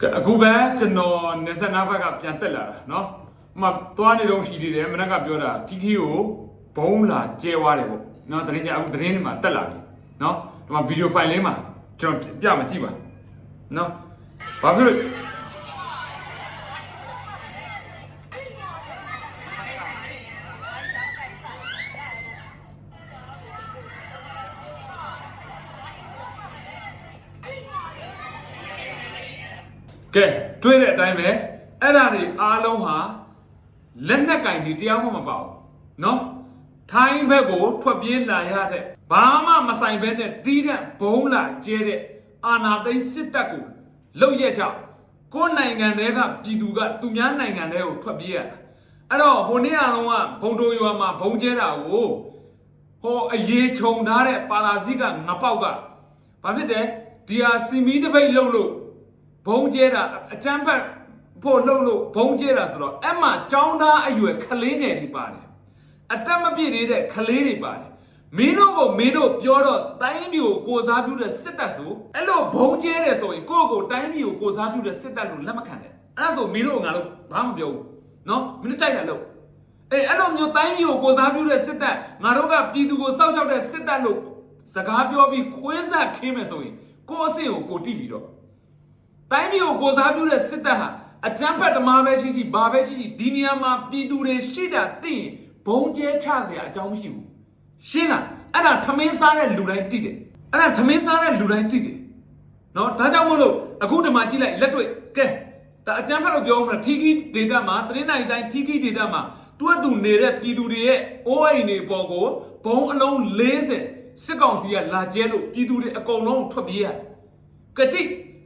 ကဲအခုပဲကျွန်တော်25ဘက်ကပြန်တက်လာတာเนาะဟိုမှာသွားနေတော့ရှိသေးတယ်မနက်ကပြောတာတီခီကိုဘုံလာကျဲသွားတယ်ပေါ့เนาะတရင်ကြအခုတရင်တွေမှာတက်လာပြီเนาะဒီမှာဗီဒီယိုဖိုင်လေးမှာကျွန်တော်ပြမှာကြည့်ပါเนาะဘာဖြစ်လို့ ကဲတွေးတဲ့အတိုင်းပဲအဲ့ဒါတွေအားလုံးဟာလက်နက်ကင်တွေတရားမှမပါဘူးเนาะထိုင်းဘက်ကိုထွက်ပြေးလာရတဲ့ဘာမှမဆိုင်ဘဲနဲ့တီးတဲ့ဘုံလာကျဲတဲ့အာနာသိန်းစစ်တပ်ကိုလှုပ်ရက်ကြောင့်ကိုယ်နိုင်ငံတွေကပြည်သူကသူများနိုင်ငံတွေကိုထွက်ပြေးရတာအဲ့တော့ဟိုနေ့အလုံးကဘုံတိုရွာမှာဘုံကျဲတာကိုဟိုအရေးခြုံထားတဲ့ပါလာစီကငပေါက်ကဘာဖြစ်တယ်ဒီဟာစီမီတပိတ်လှုပ်လို့ ဘုံကျဲတာအချမ်းဖက်ဖို့လှုပ်လို့ဘုံကျဲတာဆိုတော့အဲ့မှာចောင်းသားအရွယ်ခလေးငယ်တွေပါတယ်အတက်မပြည့်သေးတဲ့ခလေးတွေပါတယ်မင်းတို့ကိုမင်းတို့ပြောတော့တိုင်းပြည်ကိုကိုစားပြုတဲ့စစ်တပ်ဆိုအဲ့လိုဘုံကျဲတယ်ဆိုရင်ကိုယ့်ကိုတိုင်းပြည်ကိုကိုစားပြုတဲ့စစ်တပ်လို့လက်မခံနဲ့အဲ့ဒါဆိုမင်းတို့ကငါတို့ဘာမှမပြောဘူးနော်မင်းတို့ကြိုက်တယ်လို့အေးအဲ့လိုမျိုးတိုင်းပြည်ကိုကိုစားပြုတဲ့စစ်တပ်ငါတို့ကပြည်သူကိုစောက်ရှောက်တဲ့စစ်တပ်လို့စကားပြောပြီးခွေးဆက်ခင်းမယ်ဆိုရင်ကိုယ့်အဆင့်ကိုကိုတိပြီးတော့ တိုင်းပြည်ကိုကိုစားပြုတဲ့စစ်တပ်ဟာအကြမ်းဖက်ဓမားပဲရှိရှိဘာပဲရှိရှိဒီနေရာမှာပြည်သူတွေရှိတာသိရင်ဘုံကျဲချစရာအကြောင်းမရှိဘူးရှင်းလားအဲ့ဒါထမင်းစားတဲ့လူတိုင်းသိတယ်အဲ့ဒါထမင်းစားတဲ့လူတိုင်းသိတယ်နော်ဒါကြောင့်မို့လို့အခုဒီမှာကြည့်လိုက်လက်တွေ့ကဲဒါအကြမ်းဖက်လို့ပြောမှာထီကီဒေတာမှာသတင်းနိုင်တိုင်းထီကီဒေတာမှာတွတ်သူနေတဲ့ပြည်သူတွေရဲ့အိုးအိမ်တွေပေါ်ကိုဘုံအလုံး40စစ်ကောင်စီကလာကျဲလို့ပြည်သူတွေအကုန်လုံးထွက်ပြေးရတယ်ကတိ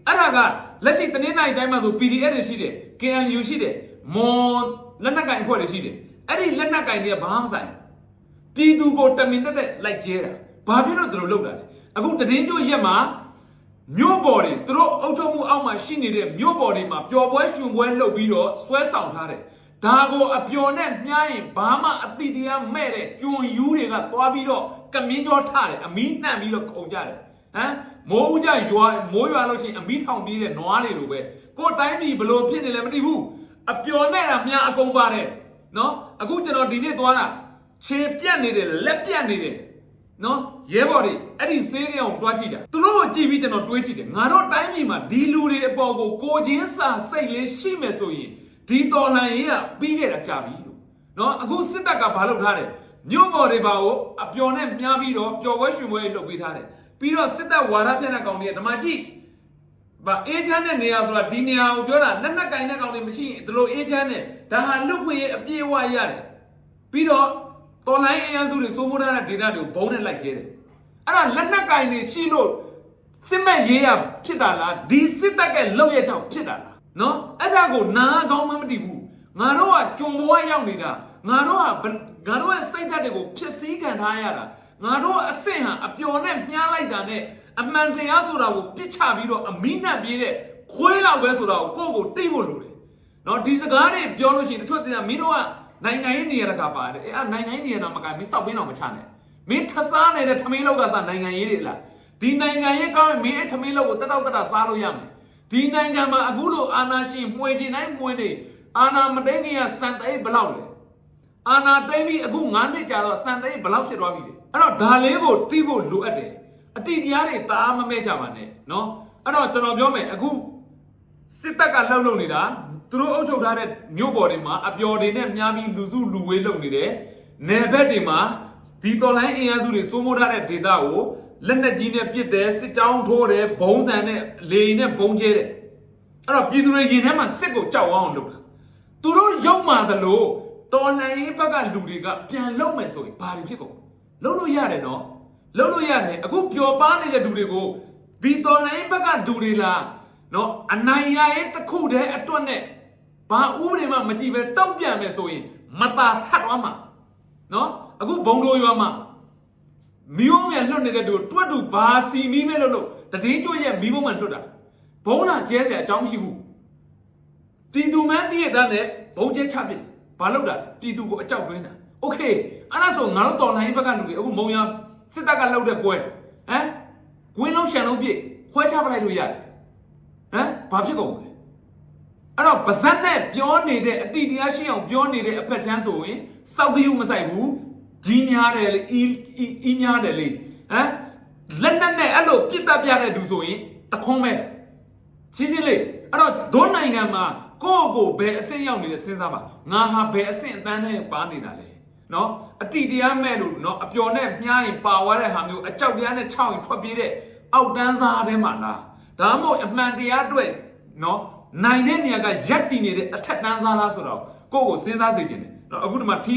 အဲ့ဒါကလက်ရှိတနင်္လာရီတိုင်းမှာဆို PDF တွေရှိတယ် KNU ရှိတယ်မွန်လက်နက်ကင်အဖွဲ့တွေရှိတယ်အဲ့ဒီလက်နက်ကင်တွေကဘာမှမဆိုင်ဘူးပြည်သူကိုတမင်တက်တက်လိုက်ကျဲတာဘာဖြစ်လို့သူတို့လုပ်တာလဲအခုတည်င်းကျိုးရက်မှာမြို့ပေါ်တွေသူတို့အုပ်ချုပ်မှုအောက်မှာရှိနေတဲ့မြို့ပေါ်တွေမှာပျော်ပွဲရွှင်ပွဲလုပ်ပြီးတော့ဆွဲဆောင်ထားတယ်ဒါကိုအပျော်နဲ့မြားရင်ဘာမှအတိတရားမဲ့တဲ့ကျွံယူတွေကသွားပြီးတော့ကမင်းကြောထားတယ်အမီးနှံ့ပြီးတော့ခုံကြတယ် ဟမ်မိုးဦးကြရွာမိုးရွာလို့ရှိရင်အမီးထောင်ပြေးတဲ့နွားတွေလိုပဲကိုယ်တိုင်းပြည်ဘလို့ဖြစ်နေလဲမသိဘူးအပျော်နဲ့အမြားအကုန်ပါတယ်နော်အခုကျွန်တော်ဒီနေ့သွားတာခြေပြက်နေတယ်လက်ပြက်နေတယ်နော်ရဲဘော်တွေအဲ့ဒီဆေးတွေအောင်တွားကြည့်တာသူတို့ကိုကြည့်ပြီးကျွန်တော်တွေးကြည့်တယ်ငါတို့တိုင်းပြည်မှာဒီလူတွေအပေါ်ကိုကိုချင်းစာစိတ်လေးရှိမယ်ဆိုရင်ဒီတော်လှန်ရေးကပြီးခဲ့တာကြာပြီလို့နော်အခုစစ်တပ်ကဘာလုပ်ထားတယ်မြို့ပေါ်တွေပါကိုအပျော်နဲ့မြားပြီးတော့ပျော်ပွဲရွှင်ပွဲတွေလုပ်ပေးထားတယ် ပြီးတော့စစ်တပ်ဝါဒဖြန့်တဲ့ကောင်တွေကဓမ္မကြည့်ဘာအေဂျင့်တဲ့နေရာဆိုတာဒီနေရာကိုပြောတာလက်နက်ကင်တဲ့ကောင်တွေမရှိရင်ဒီလိုအေဂျင့်နဲ့ဒါဟာလူခွင့်ရေးအပြည့်အဝရတယ်ပြီးတော့တော်လိုင်းအင်အားစုတွေစိုးမိုးထားတဲ့ဒေတာတွေကိုဘုံနဲ့လိုက်ကျဲတယ်အဲ့ဒါလက်နက်ကင်တွေရှိလို့စစ်မဲ့ရေးရဖြစ်တာလားဒီစစ်တပ်ကလောက်ရကြောင်ဖြစ်တာလားနော်အဲ့ဒါကိုနားကောင်းမှမတည်ဘူးငါတို့ကကြုံဘဝရောက်နေတာငါတို့ကဘငါတို့ရဲ့စိတ်ဓာတ်တွေကိုဖျက်ဆီးခံထားရတာ ငါတို့အဆင့်ဟာအပျော်နဲ့မြားလိုက်တာနဲ့အမှန်တရားဆိုတာကိုပြစ်ချပြီးတော့အမိနဲ့ပြေးတဲ့ခွေးလောက်ပဲဆိုတာကိုကိုယ့်ကိုသိဖို့လိုတယ်နော်ဒီစကားတွေပြောလို့ရှိရင်တချို့တင်တာမင်းတို့ကနိုင်ငံရေးနေရတကပါတယ်အဲ့နိုင်ငံရေးနေရတာမကမင်းစောက်ပင်းအောင်မချနဲ့မင်းထစားနေတဲ့ထမင်းလောက်ကစားနိုင်ငံရေးတွေလားဒီနိုင်ငံရေးကောင်းရင်မင်းအဲ့ထမင်းလောက်ကိုတက်တော့တက်တာစားလို့ရမယ်ဒီနိုင်ငံမှာအခုလိုအာဏာရှင်မှွေတင်တိုင်းမှွေနေအာဏာမတိန်ခင်ကစံတိတ်ဘလောက်လဲအာဏာတိန်ပြီးအခု9နှစ်ကြာတော့စံတိတ်ဘလောက်ဖြစ်သွားပြီလဲ အဲ့တော့ဒါလေးကိုတီးဖို့လိုအပ်တယ်အတိတရားတွေတားမမဲ့ကြပါနဲ့နော်အဲ့တော့ကျွန်တော်ပြောမယ်အခုစစ်တပ်ကလှုပ်လှုပ်နေတာသူတို့အုပ်ချုပ်ထားတဲ့မြို့ပေါ်တွေမှာအပျော်တွေနဲ့မြားပြီးလူစုလူဝေးလုပ်နေတယ်။နယ်ဘက်တွေမှာဒီတော်လိုင်းအင်အားစုတွေစိုးမိုးထားတဲ့ဒေသကိုလက်နက်ကြီးနဲ့ပစ်တယ်စစ်တောင်းထိုးတယ်ဘုံစံနဲ့လေရင်နဲ့ဘုံကျဲတယ်။အဲ့တော့ပြည်သူတွေရင်ထဲမှာစစ်ကိုကြောက်အောင်လုပ်တာ။သူတို့ရုံမှသလိုတော်လှန်ရေးဘက်ကလူတွေကပြန်လုံမယ်ဆိုရင်ဘာတွေဖြစ်ကုန်။ လုံလို့ရတယ်နော်။လုံလို့ရတယ်အခုပျော်ပါနေတဲ့လူတွေကိုဒီတော်လှန်ရေးဘက်ကလူတွေလားနော်အနိုင်ရရဲ့တစ်ခုတည်းအတွက်နဲ့ဘာဥပဒေမှမကြည့်ပဲတောက်ပြန်မယ်ဆိုရင်မตาထတ်သွားမှာနော်အခုဘုံတော်ရွာမှာမီးဘုံမြန်လွတ်နေတဲ့သူတွတ်တူဘာစီမီးမဲလို့လို့တည်င်းကျွရဲ့မီးဘုံမှန်လွတ်တာဘုံလာကျဲစရာအကြောင်းမရှိဘူးတီသူမန်းတည့်ရတဲ့နဲ့ဘုံကျဲချပစ်ဘာလို့တာတီသူကိုအကြောက်တွင်းတာ โอเคအဲ့ဒါဆိုငါတို့တော်လိုင်းဘက်ကလူတွေအခုမုံရစစ်တပ်ကလှုပ်တဲ့ပွဲဟမ်ဝင်းလုံးရှန်လုံးပြည့်ခွဲချပလိုက်လို့ရတယ် ဟမ်ဘာဖြစ်ကုန်လဲ အဲ့တော့ပါဇက်နဲ့ပြောနေတဲ့အတိတရားရှိအောင်ပြောနေတဲ့အဖက်ချမ်းဆိုရင်စောက်ကယူမဆိုင်ဘူးကြီးများတယ်လေအီးအီးများတယ်လေဟမ်လက်နက်နဲ့အဲ့လိုပြစ်တက်ပြတဲ့သူဆိုရင်တခွန်းမဲ့ချင်းချင်းလေးအဲ့တော့ဒုနိုင်ငံမှာကိုယ့်ကိုယ်ဘယ်အဆင့်ရောက်နေလဲစဉ်းစားပါငါဟာဘယ်အဆင့်အတန်းနဲ့ပါနေတာလဲ နော်အတိတရားမဲ့လို့နော်အပျော်နဲ့မြားရင်ပါသွားတဲ့ဟာမျိုးအကြောက်တရားနဲ့ခြောက်ရင်ထွက်ပြေးတဲ့အောက်တန်းစားထဲမှာလားဒါမှမဟုတ်အမှန်တရားအတွက်နော်နိုင်တဲ့နေရာကရက်တည်နေတဲ့အထက်တန်းစားလားဆိုတော့ကိုယ့်ကိုစဉ်းစားစေချင်တယ်။နော်အခုဒီမှာထီ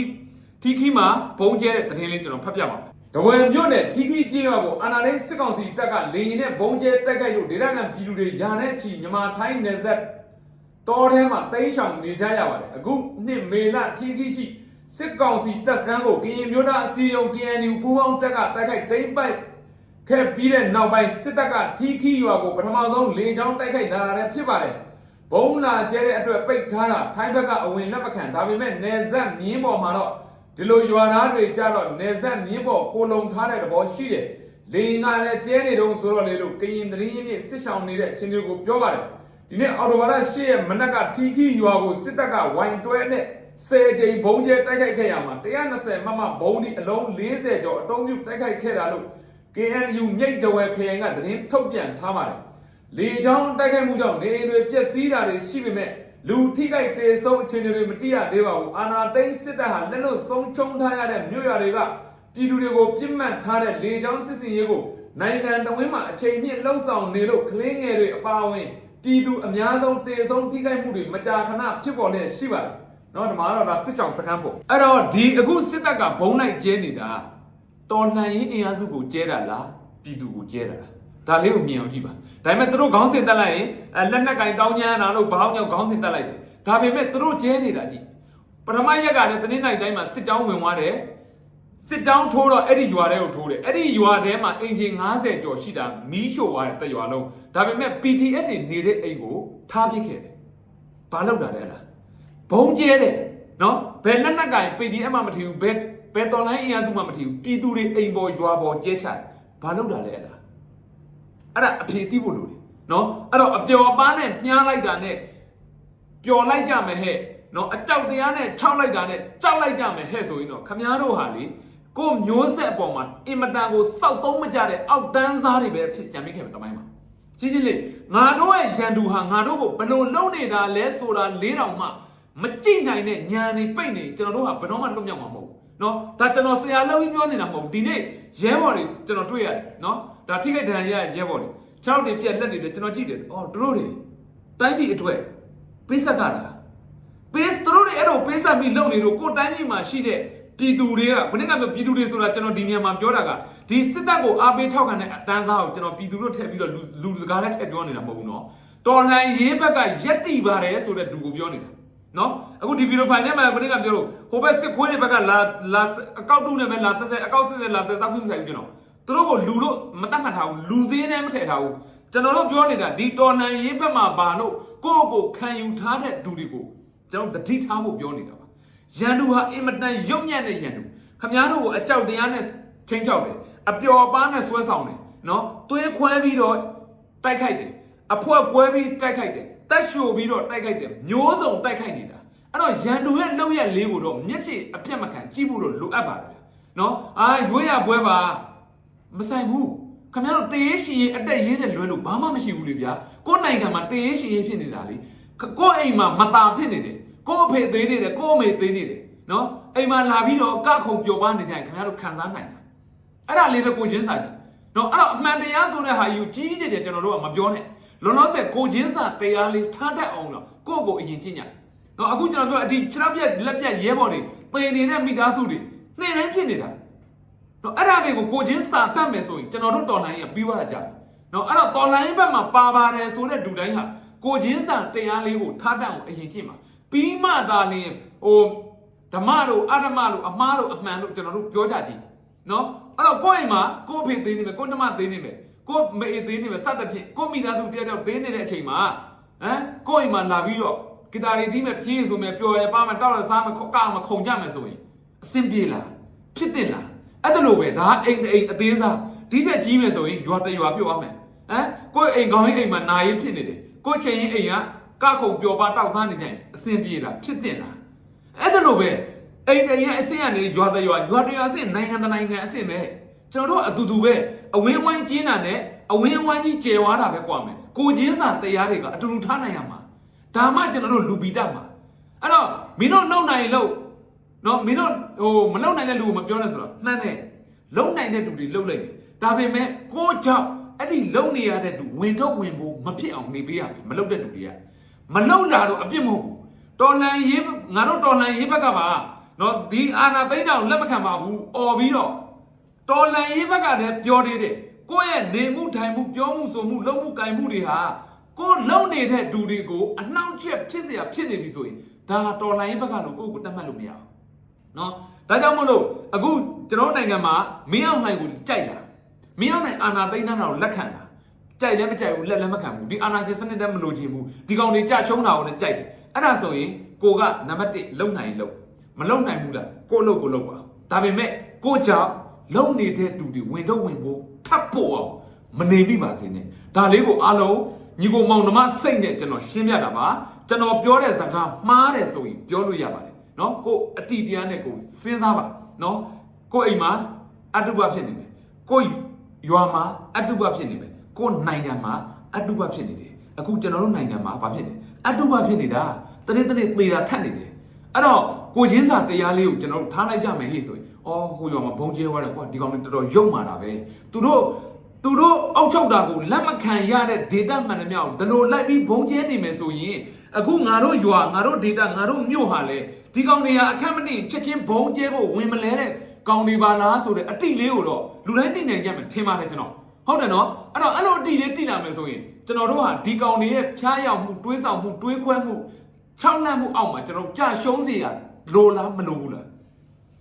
ထီခီမှာဘုံကျဲတဲ့သတင်းလေးကျွန်တော်ဖတ်ပြပါမယ်။တဝယ်မြို့နယ်ထီခီကျေးရွာကိုအာနာလိတ်စစ်ကောင်စီတပ်ကလေရင်နဲ့ဘုံကျဲတက်ခိုက်လို့ဒေသခံပြည်သူတွေယာနဲ့ချီမြန်မာထိုင်းနယ်စပ်တောထဲမှာတိမ်းရှောင်နေကြရပါတယ်။အခုနှစ်မေလထီခီရှိ စစ်ကောင်စီတပ်စခန်းကိုကရင်မျိုးသားအစည်းအရုံး KNU ပူးပေါင်းတပ်ကတိုက်ခိုက်တိမ့်ပိုက်ခဲ့ပြီးတဲ့နောက်ပိုင်းစစ်တပ်ကထီခီရွာကိုပထမဆုံးလေကြောင်းတိုက်ခိုက်လာတာဖြစ်ပါတယ်။ဘုံလာကျဲတဲ့အတွက်ပိတ်ထားတာထိုင်းဘက်ကအဝင်လက်မခံဒါပေမဲ့နေဆက်မြင်းပေါ်မှာတော့ဒီလိုရွာသားတွေကြတော့နေဆက်မြင်းပေါ်ခိုလုံထားတဲ့သဘောရှိတယ်လေငါလည်းကျဲနေတော့ဆိုတော့လေလို့ကရင်တရင်ရင်းမြစ်စစ်ဆောင်နေတဲ့အချင်းတွေကိုပြောပါတယ်ဒီနေ့အော်တိုဘာလ10ရက်မနက်ကထီခီရွာကိုစစ်တပ်ကဝိုင်တွဲနဲ့ 10ကြိမ်ဘုံကျဲတိုက်ခိုက်ခဲ့ရမှာ120မမဘုံဒီအလုံး40ကျော်အတုံးပြုတိုက်ခိုက်ခဲ့တာလို့ KNU မြိတ်တဝဲခရိုင်ကသတင်းထုတ်ပြန်ထားပါတယ်လေကြောင်းတိုက်ခိုက်မှုကြောင့်နေအိမ်တွေပျက်စီးတာတွေရှိပေမဲ့လူထိခိုက်ဒေဆုံးအခြေအနေတွေမတိရသေးပါဘူးအာနာသိန်းစစ်တပ်ဟာလက်လွတ်ဆုံးချုံထားရတဲ့မြို့ရွာတွေကပြည်သူတွေကိုပြစ်မှတ်ထားတဲ့လေကြောင်းစစ်စင်ရေးကိုနိုင်ငံတော်ဝန်မှအချိန်မြင့်လှုပ်ဆောင်နေလို့ကလင်းငယ်တွေအပါအဝင်ပြည်သူအများဆုံးတေဆုံးထိခိုက်မှုတွေမကြာခဏဖြစ်ပေါ်နေရှိပါတယ် နော်ဒီမှာတော့ဒါစစ်ကြောင်စခန်းပေါ့အဲ့တော့ဒီအခုစစ်တပ်ကဘုံလိုက်ကျဲနေတာတော်လှန်ရေးအင်အားစုကိုကျဲတာလားပြည်သူကိုကျဲတာလားဒါလေးကိုမြင်အောင်ကြည့်ပါဒါပေမဲ့သူတို့ခေါင်းစဉ်တက်လိုက်ရင်လက်နက်ကင်တောင်းကျမ်းတာလို့ဘာအောင်ကြောင့်ခေါင်းစဉ်တက်လိုက်တယ်ဒါပေမဲ့သူတို့ကျဲနေတာကြည့်ပထမရက်ကလည်းတင်းနိုင်တိုင်းမှာစစ်ကြောင်းဝင်သွားတယ်စစ်ကြောင်းထိုးတော့အဲ့ဒီရွာထဲကိုထိုးတယ်အဲ့ဒီရွာထဲမှာအင်ဂျင်90ကျော်ရှိတာမီးရှို့သွားတဲ့တက်ရွာလုံးဒါပေမဲ့ PDF တွေနေတဲ့အိမ်ကိုထားပစ်ခဲ့တယ်ဘာလုပ်တာလဲအဲ့ဒါ ဘုံကျဲတယ်နော်ဘယ်လက်နက်ကင် PDF မှမထီဘူးဘယ်ဘယ်တော်လိုင်းအင်အားစုမှမထီဘူးပြည်သူတွေအိမ်ပေါ်ရွာပေါ်ကျဲချတယ်ဘာလုပ်တာလဲအဲ့လားအဲ့ဒါအဖြေသိဖို့လိုတယ်နော်အဲ့တော့အပျော်ပန်းနဲ့မြားလိုက်တာနဲ့ပျော်လိုက်ကြမယ်ဟဲ့နော်အကြောက်တရားနဲ့ခြောက်လိုက်တာနဲ့ကြောက်လိုက်ကြမယ်ဟဲ့ဆိုရင်တော့ခမားတို့ဟာလေကိုယ်မျိုးဆက်အပေါ်မှာအင်မတန်ကိုစောက်သုံးမကြတဲ့အောက်တန်းစားတွေပဲဖြစ်ကြံမိခဲ့မယ်တမိုင်းမှာချင်းချင်းလေးငါတို့ရဲ့ရန်သူဟာငါတို့ကိုဘယ်လိုလုပ်နေတာလဲဆိုတာလေးတောင်မှ မကြည့်နိုင်တဲ့ညာနေပိတ်နေကျွန်တော်တို့ဟာဘယ်တော့မှလွတ်မြောက်မှာမဟုတ်ဘူးနော်ဒါကျွန်တော်ဆရာလုံးကြီးပြောနေတာမဟုတ်ဘူးဒီနေ့ရဲဘော်တွေကျွန်တော်တွေ့ရတယ်နော်ဒါထိခိုက်ဒဏ်ရာရရဲဘော်တွေခြေထောက်တွေပြက်လက်တွေပြက်ကျွန်တော်ကြည့်တယ်အော်တို့တွေတိုင်းပြည်အတွက်ပေးဆက်ကတာပေးသူတို့တွေအဲ့တော့ပေးဆက်ပြီးလုပ်နေတော့ကိုယ်တိုင်းပြည်မှာရှိတဲ့ပြည်သူတွေကခုနကပြောပြည်သူတွေဆိုတာကျွန်တော်ဒီနေရာမှာပြောတာကဒီစစ်တပ်ကိုအားပေးထောက်ခံတဲ့အတန်းစားကိုကျွန်တော်ပြည်သူတို့ထည့်ပြီးတော့လူလူစကားနဲ့ထည့်ပြောနေတာမဟုတ်ဘူးနော်တော်လှန်ရေးဘက်ကရက်တီပါတယ်ဆိုတဲ့ဒူကိုပြောနေတာ နော်အခုဒီဗီဒီယိုဖိုင်ထဲမှာကိုနေ့ကပြောလို့ဟိုဘက်စစ်ခွေးတွေဘက်ကလာလာအကောက်တူနဲ့ပဲလာဆက်ဆက်အကောက်ဆက်ဆက်လာဆက်စောက်ခွင့်မဆိုင်ဘူးကျွန်တော်သူတို့ကိုလူလို့မတတ်မှတ်ထားဘူးလူသေးနဲ့မထည့်ထားဘူးကျွန်တော်တို့ပြောနေတာဒီတော်လှန်ရေးဘက်မှာဘာလို့ကိုယ့်ကိုယ်ခံယူထားတဲ့ဒူတွေကိုကျွန်တော်တတိထားဖို့ပြောနေတာပါရန်သူဟာအင်မတန်ရုပ်ညံ့တဲ့ရန်သူခမားတို့ကိုအကြောက်တရားနဲ့ချင်းချောက်တယ်အပျော်ပန်းနဲ့ဆွဲဆောင်တယ်နော်သွေးခွဲပြီးတော့တိုက်ခိုက်တယ်အဖွဲကွဲပြီးတိုက်ခိုက်တယ် တက်ရှို့ပြီးတော့တိုက်ခိုက်တယ်မျိုးစုံတိုက်ခိုက်နေတာအဲ့တော့ရန်သူရဲ့လောက်ရက်လေးကိုတော့မျက်စိအပြတ်မခံကြည့်ဖို့တော့လိုအပ်ပါတယ်ဗျာနော်အာရွေးရပွဲပါမဆိုင်ဘူးခင်ဗျားတို့တရေရှင်ရင်အတက်ရေးတဲ့လွဲလို့ဘာမှမရှိဘူးလေဗျာကိုယ်နိုင်ငံမှာတရေရှင်ရင်ဖြစ်နေတာလေကိုယ့်အိမ်မှာမตาဖြစ်နေတယ်ကိုယ့်အဖေသေးနေတယ်ကိုယ့်အမေသေးနေတယ်နော်အိမ်မှာလာပြီးတော့ကခုံပျော်ပါနေကြရင်ခင်ဗျားတို့ခံစားနိုင်တာအဲ့ဒါလေးပဲကိုချင်းစာကြည့်နော်အဲ့တော့အမှန်တရားဆိုတဲ့ဟာယူကြီးကြီးတယ်ကျွန်တော်တို့ကမပြောနဲ့ လုံးလုံးဆက်ကိုချင်းစာတရားလေးထားတတ်အောင်တော့ကိုယ့်ကိုအရင်ကျင့်ကြနော်အခုကျွန်တော်ပြောအဒီခြေထောက်ပြက်လက်ပြက်ရဲဘော်တွေပင်နေတဲ့မိသားစုတွေနှိမ့်နှင်းဖြစ်နေတာနော်အဲ့ဒါတွေကိုကိုချင်းစာတတ်မယ်ဆိုရင်ကျွန်တော်တို့တော်လိုင်းရပြီးသွားကြတယ်နော်အဲ့တော့တော်လိုင်းဘက်မှာပါပါတယ်ဆိုတဲ့ဒူတိုင်းဟာကိုချင်းစာတရားလေးကိုထားတတ်အောင်အရင်ကျင့်ပါပြီးမှသာလင်ဟိုဓမ္မတို့အဓမ္မတို့အမှားတို့အမှန်တို့ကျွန်တော်တို့ပြောကြကြည့်နော်အဲ့တော့ကိုယ့်အိမ်မှာကိုယ့်အဖေသေးနေမယ်ကိုယ့်နှမသေးနေမယ် ကိုယ့်မေသေးနေမယ်စသဖြင့်ကိုယ့်မိသားစုတရားတောက်သေးနေတဲ့အချိန်မှာဟမ်ကိုယ့်အိမ်မှာလာပြီးတော့ဂီတာတွေတီးမဲ့တချင်းဆိုမဲ့ပျော်ရပါမယ်တောက်ရစားမယ်ကောက်မခုံကြမယ်ဆိုရင်အဆင်ပြေလားဖြစ်တင်လားအဲ့ဒါလိုပဲဒါအိမ်အိမ်အသေးစားဒီထက်ကြီးမယ်ဆိုရင်ရွာတရွာပြုတ်အောင်မယ်ဟမ်ကိုယ့်အိမ်ကောင်းရင်အိမ်မှာနာရေးဖြစ်နေတယ်ကိုယ့်ချိန်ရင်အိမ်ကကခုံပျော်ပါတောက်စားနေကြရင်အဆင်ပြေလားဖြစ်တင်လားအဲ့ဒါလိုပဲအိမ်တရအဆင့်ကနေရွာတရွာရွာတရွာအဆင့်နိုင်ငံတနိုင်ငံအဆင့်ပဲ ကျွန်တော်တို့အတူတူပဲအဝင်းဝိုင်းကျင်းတာနဲ့အဝင်းဝိုင်းကြီးကျယ်ဝါတာပဲကွာမယ်ကိုချင်းစာတရားတွေကအတူတူထားနိုင်ရမှာဒါမှကျွန်တော်တို့လူပီတတ်မှာအဲ့တော့မင်းတို့နှုတ်နိုင်လို့နော်မင်းတို့ဟိုမလုံနိုင်တဲ့လူကိုမပြောနဲ့ဆိုတော့မှန်တယ်လုံနိုင်တဲ့လူတွေလုံလိုက်တယ်ဒါပေမဲ့ကိုကြောင့်အဲ့ဒီလုံနေရတဲ့သူဝင်တော့ဝင်ဖို့မဖြစ်အောင်နေပေးရမယ်မလုံတဲ့လူတွေကမလုံတာတော့အပြစ်မဟုတ်ဘူးတော်လန်ရေးငါတို့တော်လန်ရေးဘက်ကပါနော်ဒီအာနာသိန်းတောင်လက်မခံပါဘူးអော်ပြီးတော့ တော်လန်ရေးဘက်ကလည်းပြောသေးတယ်ကိုယ့်ရဲ့နေမှုထိုင်မှုပြောမှုဆိုမှုလုံမှုကင်မှုတွေဟာကိုယ်လုံနေတဲ့လူတွေကိုအနှောင့်အယှက်ဖြစ်เสียဖြစ်နေပြီဆိုရင်ဒါတော်လန်ရေးဘက်ကလို့ကိုယ့်ကိုတတ်မှတ်လို့မရဘူးနော်ဒါကြောင့်မို့လို့အခုကျွန်တော်နိုင်ငံမှာမင်းအောင်လှိုင်ကိုကြိုက်လာမင်းအောင်လှိုင်အာနာသိန်းသားတော်လက်ခံလာကြိုက်လည်းမကြိုက်ဘူးလက်လည်းမခံဘူးဒီအာနာရှင်စနစ်တည်းမလို့ချင်ဘူးဒီကောင်တွေကြချုံတာကိုလည်းကြိုက်တယ်အဲ့ဒါဆိုရင်ကိုကနံပါတ်1လုံနိုင်လုံမလုံနိုင်ဘူးလားကိုလုံကိုလုံပါဒါပေမဲ့ကိုကြောင့် လုံနေတဲ့တူတွေဝင်တော့ဝင်ဖို့ထပ်ဖို့အောင်မနေမိပါစေနဲ့ဒါလေးကိုအားလုံးညီကိုမောင်နှမစိတ်နဲ့ကျွန်တော်ရှင်းပြတာပါကျွန်တော်ပြောတဲ့စကားမှားတယ်ဆိုရင်ပြောလို့ရပါတယ်နော်ကိုအတိတရားနဲ့ကိုစဉ်းစားပါနော်ကိုအိမ်မှာအတုပဖြစ်နေမယ်ကိုရွာမှာအတုပဖြစ်နေမယ်ကိုနိုင်ငံမှာအတုပဖြစ်နေတယ်အခုကျွန်တော်တို့နိုင်ငံမှာဘာဖြစ်နေအတုပဖြစ်နေတာတနေ့တနေ့သေတာထက်နေတယ်အဲ့တော့ ကိုချင်းစာတရားလေးကိုကျွန်တော်တို့ထားလိုက်ကြမယ်ဟေ့ဆိုရင်အော်ဟိုရွာမှာဘုံကျဲသွားတယ်ကွာဒီကောင်တွေတော်တော်ယုံမာတာပဲသူတို့သူတို့အောက်ချုပ်တာကိုလက်မခံရတဲ့ data မှန်တယ်မြောက်ဒီလိုလိုက်ပြီးဘုံကျဲနေမယ်ဆိုရင်အခုငါတို့ရွာငါတို့ data ငါတို့မြို့ဟာလေဒီကောင်တွေကအခက်မတင်ချက်ချင်းဘုံကျဲဖို့ဝင်မလဲတဲ့ကောင်တွေပါလားဆိုတဲ့အတိလေးကိုတော့လူတိုင်းသိနိုင်ကြမယ်ထင်ပါတယ်ကျွန်တော်ဟုတ်တယ်နော်အဲ့တော့အဲ့လိုအတိလေးတိလာမယ်ဆိုရင်ကျွန်တော်တို့ဟာဒီကောင်တွေရဲ့ဖျားယောင်မှုတွေးဆောင်မှုတွေးခွဲမှုချောက်လန့်မှုအောက်မှာကျွန်တော်ကြာရှုံးစေရ လိုလားမလိုဘူးလား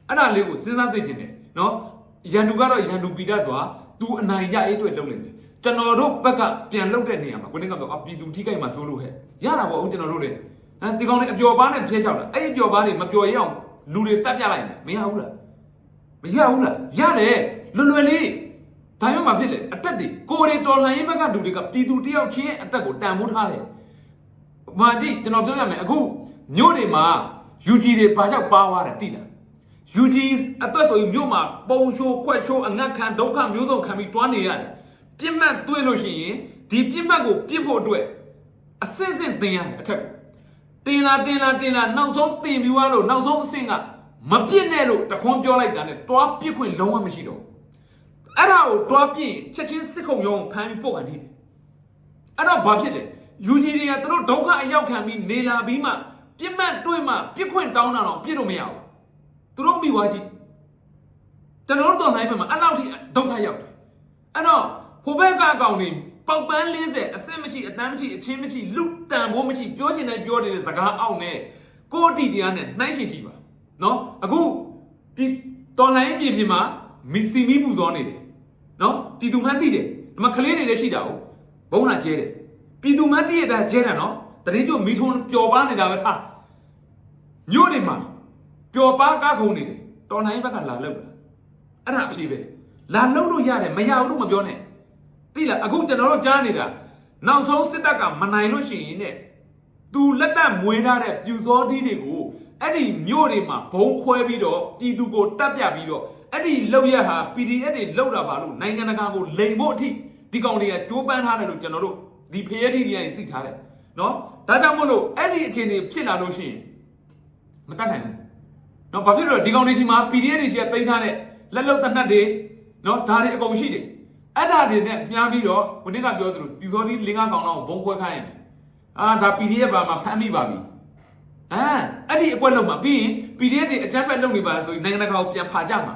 အဲ့ဒါလေးကိုစဉ်းစားသိချင်တယ်နော်ရန်သူကတော့ရန်သူပီတတ်စွာသူအနိုင်ရရေးအတွက်လုပ်နေတယ်ကျွန်တော်တို့ဘက်ကပြန်လုပ်တဲ့နေရာမှာကိုနေကပြောအပြည်သူထိခိုက်မှာစိုးလို့ဟဲ့ရတာပေါ့ဦးကျွန်တော်တို့လေဟမ်ဒီကောင်လေးအပျော်ပါးနဲ့ဖျဲချောက်တာအဲ့ဒီအပျော်ပါးတွေမပျော်ရအောင်လူတွေတတ်ပြလိုက်မယ်မရဘူးလားမရဘူးလားရတယ်လွယ်လွယ်လေးဒါမှမဖြစ်လေအတက်တွေကိုယ်တွေတော်လှန်ရေးဘက်ကလူတွေကပြည်သူတယောက်ချင်းရဲ့အတက်ကိုတန်ဖိုးထားတယ်။မာတိကျွန်တော်ပြောရမယ်အခုမြို့တွေမှာ UG တွေဘာကြောင့်ပါသွားတယ်တိလား UG အသက်ဆိုရင်မြို့မှာပုံရှိုးခွက်ရှိုးအငတ်ခံဒုက္ခမျိုးစုံခံပြီးတွားနေရတယ်။ပြစ်မှတ်တွေ့လို့ရှိရင်ဒီပြစ်မှတ်ကိုပြစ်ဖို့အတွက်အစစ်စစ်သင်ရတယ်အထက်တင်လာတင်လာတင်လာနောက်ဆုံးတင်ပြီးသွားလို့နောက်ဆုံးအဆင့်ကမပြစ်နဲ့လို့တခွန်းပြောလိုက်တာနဲ့တွားပြစ်ခွင့်လုံးဝမရှိတော့ဘူး။အဲ့ဒါကိုတွားပြစ်ချက်ချင်းစစ်ခုံရုံးဖမ်းပြီးပို့ကန်ထိတယ်။အဲ့တော့ဘာဖြစ်လဲ UG တွေကသူတို့ဒုက္ခအရောက်ခံပြီးနေလာပြီးမှ ပြစ်မှတ်တွေ့မှပြစ်ခွင့်တောင်းတာတော့ပြစ်လို့မရဘူး။သူတို့မိသွားကြည့်ကျွန်တော်တို့တော်နိုင်ဘက်မှာအဲ့လောက်ထိဒုက္ခရောက်တယ်အဲ့တော့ဟိုဘက်ကအကောင်တွေပေါက်ပန်း40အစစ်မရှိအတန်းမရှိအချင်းမရှိလူတန်ဖို့မရှိပြောချင်တိုင်းပြောနေတဲ့စကားအောက်နဲ့ကိုအတီတရားနဲ့နှိုင်းရှင်ကြည့်ပါနော်အခုဒီတော်လိုင်းပြည်ပြည်မှာမီစီမီပူဇော်နေတယ်နော်ပြည်သူမှန်းသိတယ်ဒီမှာကလေးတွေလည်းရှိတာ哦ဘုံလာကျဲတယ်ပြည်သူမှန်းသိရတာကျဲတာနော်တတိကျမီထုံးပျော်ပါနေတာပဲထား မြို့တွေမှာပျော်ပါကားခုံနေတယ်တော်လိုင်းဘက်ကလာလောက်တာအဲ့ဒါအဖြစ်ပဲလာလုံးလို့ရတယ်မရဘူးလို့မပြောနဲ့သိလားအခုကျွန်တော်တို့ကြားနေတာနောက်ဆုံးစစ်တပ်ကမနိုင်လို့ရှိရင်တဲ့သူလက်တက်မွေးထားတဲ့ပြူစောတီးတွေကိုအဲ့ဒီမြို့တွေမှာဘုံခွဲပြီးတော့ပြည်သူကိုတပ်ပြပြီးတော့အဲ့ဒီလောက်ရဟာ PDF တွေလောက်တာပါလို့နိုင်ငံတကာကိုလိန်ဖို့အထိဒီကောင်တွေကကြိုးပမ်းထားတယ်လို့ကျွန်တော်တို့ဒီဖရဲတီတွေကနေသိထားတယ်နော်ဒါကြောင့်မို့လို့အဲ့ဒီအခြေအနေဖြစ်လာလို့ရှိရင် မတတ်နိုင်ဘူးနော်ဘာဖြစ်လို့လဲဒီကောင်တွေစီမှာ PDF တွေစီကတင်ထားတဲ့လက်လုံတနတ်တွေနော်ဒါတွေအကုန်ရှိတယ်အဲ့ဒါတွေနဲ့မြားပြီးတော့ခုနကပြောသလိုပြူစောဒီလင်းကားကောင်တော့ဘုံခွဲခိုင်းရင်အာဒါ PDF ပါမှာဖမ်းမိပါပြီအာအဲ့ဒီအကွက်လုံးမှာပြီးရင် PDF တွေအကြမ်းဖက်လုပ်နေပါလားဆိုရင်နိုင်ငံတကာကိုပြန်ဖာကြမှာ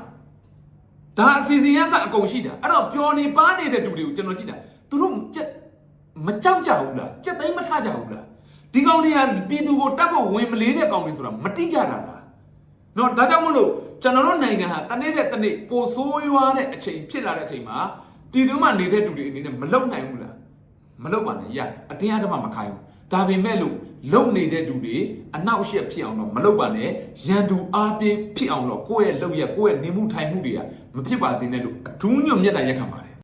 ဒါအစီအစဉ်ရစအကုန်ရှိတာအဲ့တော့ပျော်နေပါနေတဲ့တူတွေကိုကျွန်တော်ကြည့်တာသူတို့ကြက်မကြောက်ကြဘူးလားကြက်သိမ်းမထကြဘူးလား ဒီကောင်တွေကပြည်သူကိုတတ်ဖို့ဝင်မလေးတဲ့ကောင်တွေဆိုတာမတိကြတာလားနော်ဒါကြောင့်မလို့ကျွန်တော်တို့နိုင်ငံဟာတနေ့တဲ့တနေ့ပိုဆိုးရွားတဲ့အချိန်ဖြစ်လာတဲ့အချိန်မှာပြည်သူမှနေတဲ့သူတွေအနေနဲ့မလုံနိုင်ဘူးလားမလုံပါနဲ့ရတယ်အတင်းအဓမ္မမခိုင်းဘူးဒါပေမဲ့လို့လုံနေတဲ့သူတွေအနောက်ရှက်ဖြစ်အောင်တော့မလုံပါနဲ့ရန်သူအားပေးဖြစ်အောင်တော့ကိုယ့်ရဲ့လုံရက်ကိုယ့်ရဲ့နေမှုထိုင်မှုတွေကမဖြစ်ပါစေနဲ့လို့အထူးညွတ်မြတ်တာရက်ခံပါတယ်